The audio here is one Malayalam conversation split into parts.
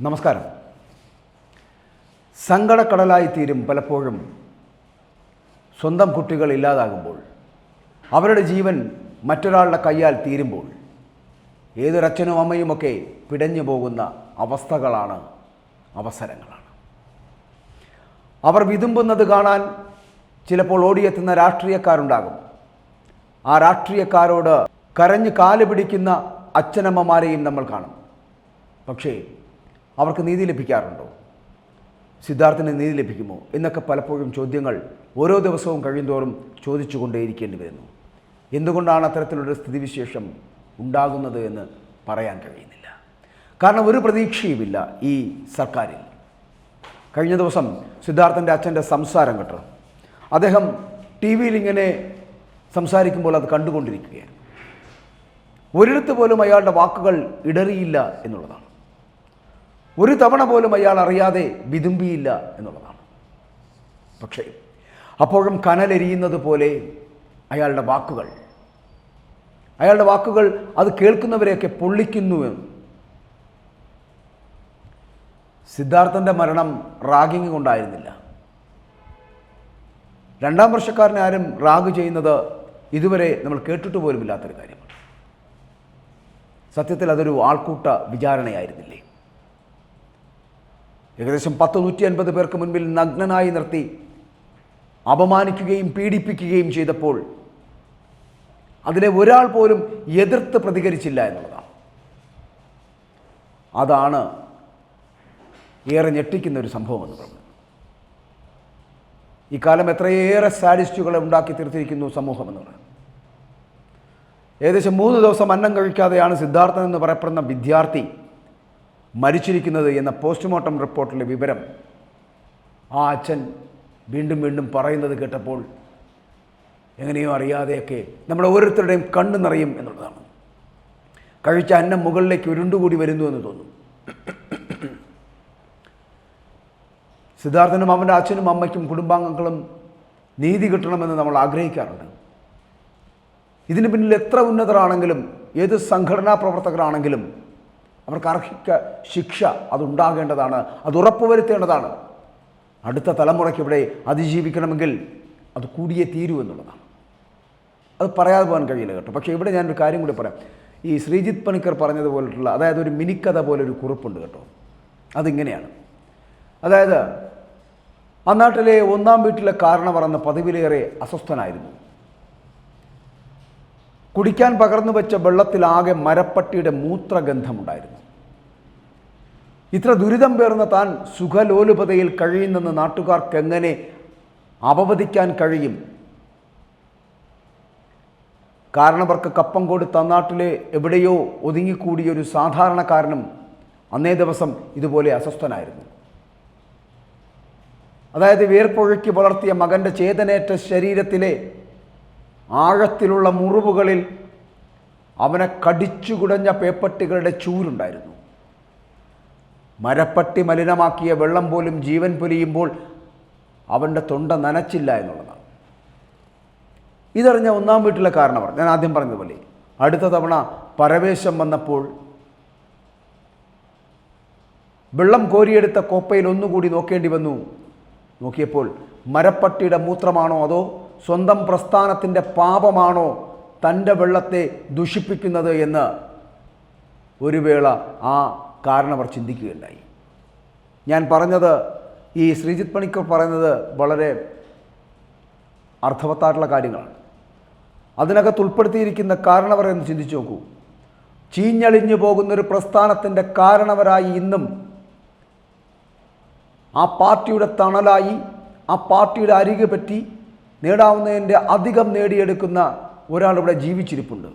നമസ്കാരം. സങ്കടക്കടലായി തീരും പലപ്പോഴും സ്വന്തം കുട്ടികൾ ഇല്ലാതാകുമ്പോൾ അവരുടെ ജീവൻ മറ്റൊരാളുടെ കയ്യാൽ തീരുമ്പോൾ ഏതൊരച്ഛനും അമ്മയുമൊക്കെ പിടഞ്ഞു പോകുന്ന അവസ്ഥകളാണ് അവസരങ്ങളാണ്. അവർ വിതുമ്പുന്നത് കാണാൻ ചിലപ്പോൾ ഓടിയെത്തുന്ന രാഷ്ട്രീയക്കാരുണ്ടാകും. ആ രാഷ്ട്രീയക്കാരോട് കരഞ്ഞ് കാൽ പിടിക്കുന്ന അച്ഛനമ്മമാരെയും നമ്മൾ കാണും. പക്ഷേ അവർക്ക് നീതി ലഭിക്കാറുണ്ടോ? സിദ്ധാർത്ഥന് നീതി ലഭിക്കുമോ? എന്നൊക്കെ പലപ്പോഴും ചോദ്യങ്ങൾ ഓരോ ദിവസവും കഴിയുന്തോറും ചോദിച്ചുകൊണ്ടേയിരിക്കേണ്ടി വരുന്നു. എന്തുകൊണ്ടാണ് അത്തരത്തിലൊരു സ്ഥിതിവിശേഷം ഉണ്ടാകുന്നത് എന്ന് പറയാൻ കഴിയുന്നില്ല. കാരണം ഒരു പ്രതീക്ഷയുമില്ല ഈ സർക്കാരിൽ. കഴിഞ്ഞ ദിവസം സിദ്ധാർത്ഥന്റെ അച്ഛന്റെ സംസാരം കേട്ടു. അദ്ദേഹം ടി വിയിൽ ഇങ്ങനെ സംസാരിക്കുമ്പോൾ അത് കണ്ടുകൊണ്ടിരിക്കുകയാണ്. ഒരിടത്ത് പോലും അയാളുടെ വാക്കുകൾ ഇടറിയില്ല എന്നുള്ളതാണ്. ഒരു തവണ പോലും അയാൾ അറിയാതെ വിതുമ്പിയില്ല എന്നുള്ളതാണ്. പക്ഷേ അപ്പോഴും കനലെരിയുന്നത് പോലെ അയാളുടെ വാക്കുകൾ അയാളുടെ വാക്കുകൾ അത് കേൾക്കുന്നവരെയൊക്കെ പൊള്ളിക്കുന്നു എന്ന്. സിദ്ധാർത്ഥന്റെ മരണം റാഗിങ് കൊണ്ടായിരുന്നില്ല. രണ്ടാം വർഷക്കാരനെ ആരും റാഗ് ചെയ്യുന്നത് ഇതുവരെ നമ്മൾ കേട്ടിട്ട് പോലുമില്ലാത്തൊരു കാര്യമാണ്. സത്യത്തിൽ അതൊരു ആൾക്കൂട്ട വിചാരണയായിരുന്നില്ലേ? ഏകദേശം പത്ത് നൂറ്റി അൻപത് പേർക്ക് മുൻപിൽ നഗ്നനായി നിർത്തി അപമാനിക്കുകയും പീഡിപ്പിക്കുകയും ചെയ്തപ്പോൾ അതിനെ ഒരാൾ പോലും എതിർത്ത് പ്രതികരിച്ചില്ല എന്നുള്ളതാണ്. അതാണ് ഏറെ ഞെട്ടിക്കുന്ന ഒരു സംഭവം എന്ന് പറയുന്നത്. ഇക്കാലം കാലം എത്രയേറെ സാഡിസ്റ്റുകളെ ഉണ്ടാക്കി തീർത്തിരിക്കുന്നു സമൂഹം എന്ന് പറയുന്നത്. ഏകദേശം മൂന്ന് ദിവസം അന്നം കഴിക്കാതെയാണ് സിദ്ധാർത്ഥൻ എന്ന് പറയപ്പെടുന്ന വിദ്യാർത്ഥി മരിച്ചിരിക്കുന്നത് എന്ന പോസ്റ്റ്മോർട്ടം റിപ്പോർട്ടിലെ വിവരം ആ അച്ഛൻ വീണ്ടും വീണ്ടും പറയുന്നത് കേട്ടപ്പോൾ എങ്ങനെയോ അറിയാതെയൊക്കെ നമ്മുടെ ഓരോരുത്തരുടെയും കണ്ണു നിറയും എന്നുള്ളതാണ്. കഴിച്ച അന്നം മുകളിലേക്ക് ഉരുണ്ടുകൂടി വരുന്നു എന്ന് തോന്നുന്നു. സിദ്ധാർത്ഥനും അവന്റെ അച്ഛനും അമ്മയ്ക്കും കുടുംബാംഗങ്ങളും നീതി കിട്ടണമെന്ന് നമ്മൾ ആഗ്രഹിക്കാറുണ്ട്. ഇതിന് പിന്നിൽ എത്ര ഉന്നതരാണെങ്കിലും ഏത് സംഘടനാ പ്രവർത്തകരാണെങ്കിലും അവർക്ക് അർഹിക്ക ശിക്ഷ അതുണ്ടാകേണ്ടതാണ് അത് ഉറപ്പുവരുത്തേണ്ടതാണ് അടുത്ത തലമുറയ്ക്ക് ഇവിടെ അതിജീവിക്കണമെങ്കിൽ അത് കൂടിയേ തീരൂ എന്നുള്ളതാണ്. അത് പറയാതെ പോകാൻ കഴിയില്ല കേട്ടോ. പക്ഷേ ഇവിടെ ഞാനൊരു കാര്യം കൂടി പറയാം. ഈ ശ്രീജിത് പണിക്കർ പറഞ്ഞതുപോലെയുള്ള അതായത് ഒരു മിനിക്കഥ പോലെ ഒരു കുറിപ്പുണ്ട് കേട്ടോ. അതിങ്ങനെയാണ്. അതായത് ആ നാട്ടിലെ ഒന്നാം വീട്ടിലെ കാരണവർ എന്ന പതിവിലേറെ അസ്വസ്ഥനായിരുന്നു. കുടിക്കാൻ പകർന്നു വെച്ച വെള്ളത്തിലാകെ മരപ്പട്ടിയുടെ മൂത്രഗന്ധമുണ്ടായിരുന്നു. ഇത്ര ദുരിതം പേർന്ന താൻ സുഖലോലുപതയിൽ കഴിയുന്നെന്ന് നാട്ടുകാർക്ക് എങ്ങനെ അപവദിക്കാൻ കഴിയും? കാരണവർക്ക് കപ്പം കൊടുത്ത നാട്ടിലെ എവിടെയോ ഒതുങ്ങിക്കൂടിയ ഒരു സാധാരണക്കാരനും അന്നേ ദിവസം ഇതുപോലെ അസ്വസ്ഥനായിരുന്നു. അതായത് വേർപ്പൊഴുക്കി വളർത്തിയ മകന്റെ ചേതനേറ്റ ശരീരത്തിലെ ആഴത്തിലുള്ള മുറിവുകളിൽ അവനെ കടിച്ചുകുടഞ്ഞ പേപ്പട്ടികളുടെ ചൂരുണ്ടായിരുന്നു. മരപ്പട്ടി മലിനമാക്കിയ വെള്ളം പോലും ജീവൻ പൊലിയുമ്പോൾ അവന്റെ തൊണ്ട നനച്ചില്ല എന്നുള്ളതാണ്. ഇതറിഞ്ഞ ഒന്നാം വീട്ടിലെ കാരണവർ ഞാൻ ആദ്യം പറഞ്ഞതുപോലെ അടുത്ത തവണ പരവേശം വന്നപ്പോൾ വെള്ളം കോരിയെടുത്ത കോപ്പയിൽ ഒന്നുകൂടി നോക്കേണ്ടി വന്നു. നോക്കിയപ്പോൾ മരപ്പട്ടിയുടെ മൂത്രമാണോ അതോ സ്വന്തം പ്രസ്ഥാനത്തിന്റെ പാപമാണോ തന്റെ വെള്ളത്തെ ദുഷിപ്പിക്കുന്നത് എന്ന് ഒരു വേള ആ കാരണവർ ചിന്തിക്കുകയുണ്ടായി. ഞാൻ പറഞ്ഞത് ഈ ശ്രീജിത് പണിക്കർ പറയുന്നത് വളരെ അർത്ഥവത്തായിട്ടുള്ള കാര്യങ്ങളാണ്. അതിനകത്ത് ഉൾപ്പെടുത്തിയിരിക്കുന്ന കാരണവർ എന്ന് ചിന്തിച്ചു നോക്കൂ. ചീഞ്ഞളിഞ്ഞു പോകുന്നൊരു പ്രസ്ഥാനത്തിന്റെ കാരണവരായി ഇന്നും ആ പാർട്ടിയുടെ തണലായി ആ പാർട്ടിയുടെ അരികെ പറ്റി നേടാവുന്നതിന്റെ അധികം നേടിയെടുക്കുന്ന ഒരാൾ ഇവിടെ ജീവിച്ചിരിപ്പുണ്ട്.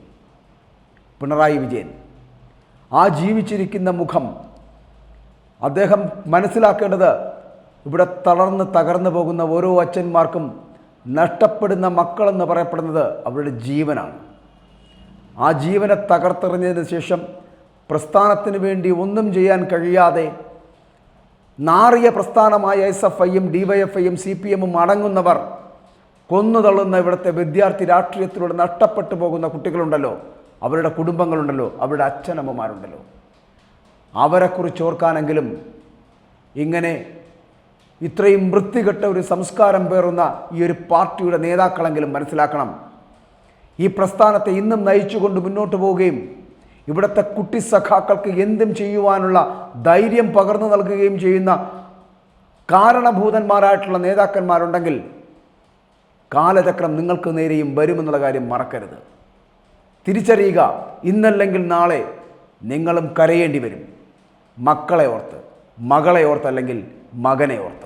പിണറായി വിജയൻ. ആ ജീവിച്ചിരിക്കുന്ന മുഖം അദ്ദേഹം മനസ്സിലാക്കേണ്ടത് ഇവിടെ തളർന്ന് തകർന്നു പോകുന്ന ഓരോ അച്ഛന്മാർക്കും നഷ്ടപ്പെടുന്ന മക്കളെന്ന് പറയപ്പെടുന്നത് അവരുടെ ജീവനാണ്. ആ ജീവനെ തകർത്തെറിഞ്ഞതിന് ശേഷം പ്രസ്ഥാനത്തിന് വേണ്ടി ഒന്നും ചെയ്യാൻ കഴിയാതെ നാറിയ പ്രസ്ഥാനമായ എസ് എഫ് ഐയും ഡി വൈ എഫ് ഐയും സി പി എമ്മും അടങ്ങുന്നവർ കൊന്നുതള്ളുന്ന ഇവിടുത്തെ വിദ്യാർത്ഥി രാഷ്ട്രീയത്തിലൂടെ നഷ്ടപ്പെട്ടു പോകുന്ന കുട്ടികളുണ്ടല്ലോ. അവരുടെ കുടുംബങ്ങളുണ്ടല്ലോ. അവരുടെ അച്ഛനമ്മമാരുണ്ടല്ലോ. അവരെക്കുറിച്ച് ഓർക്കാനെങ്കിലും ഇങ്ങനെ ഇത്രയും വൃത്തികെട്ട ഒരു സംസ്കാരം പേറുന്ന ഈ ഒരു പാർട്ടിയുടെ നേതാക്കളെങ്കിലും മനസ്സിലാക്കണം. ഈ പ്രസ്ഥാനത്തെ ഇന്നും നയിച്ചുകൊണ്ട് മുന്നോട്ട് പോവുകയും ഇവിടുത്തെ കുട്ടി സഖാക്കൾക്ക് എന്തും ചെയ്യുവാനുള്ള ധൈര്യം പകർന്നു നൽകുകയും ചെയ്യുന്ന കാരണഭൂതന്മാരായിട്ടുള്ള നേതാക്കന്മാരുണ്ടെങ്കിൽ കാലചക്രം നിങ്ങൾക്ക് നേരെയും വരുമെന്നുള്ള കാര്യം മറക്കരുത്. തിരിച്ചറിയുക ഇന്നല്ലെങ്കിൽ നാളെ നിങ്ങളും കരയേണ്ടി വരും. മക്കളെ ഓർത്ത് മകളെ ഓർത്ത് അല്ലെങ്കിൽ മകനെ ഓർത്ത്.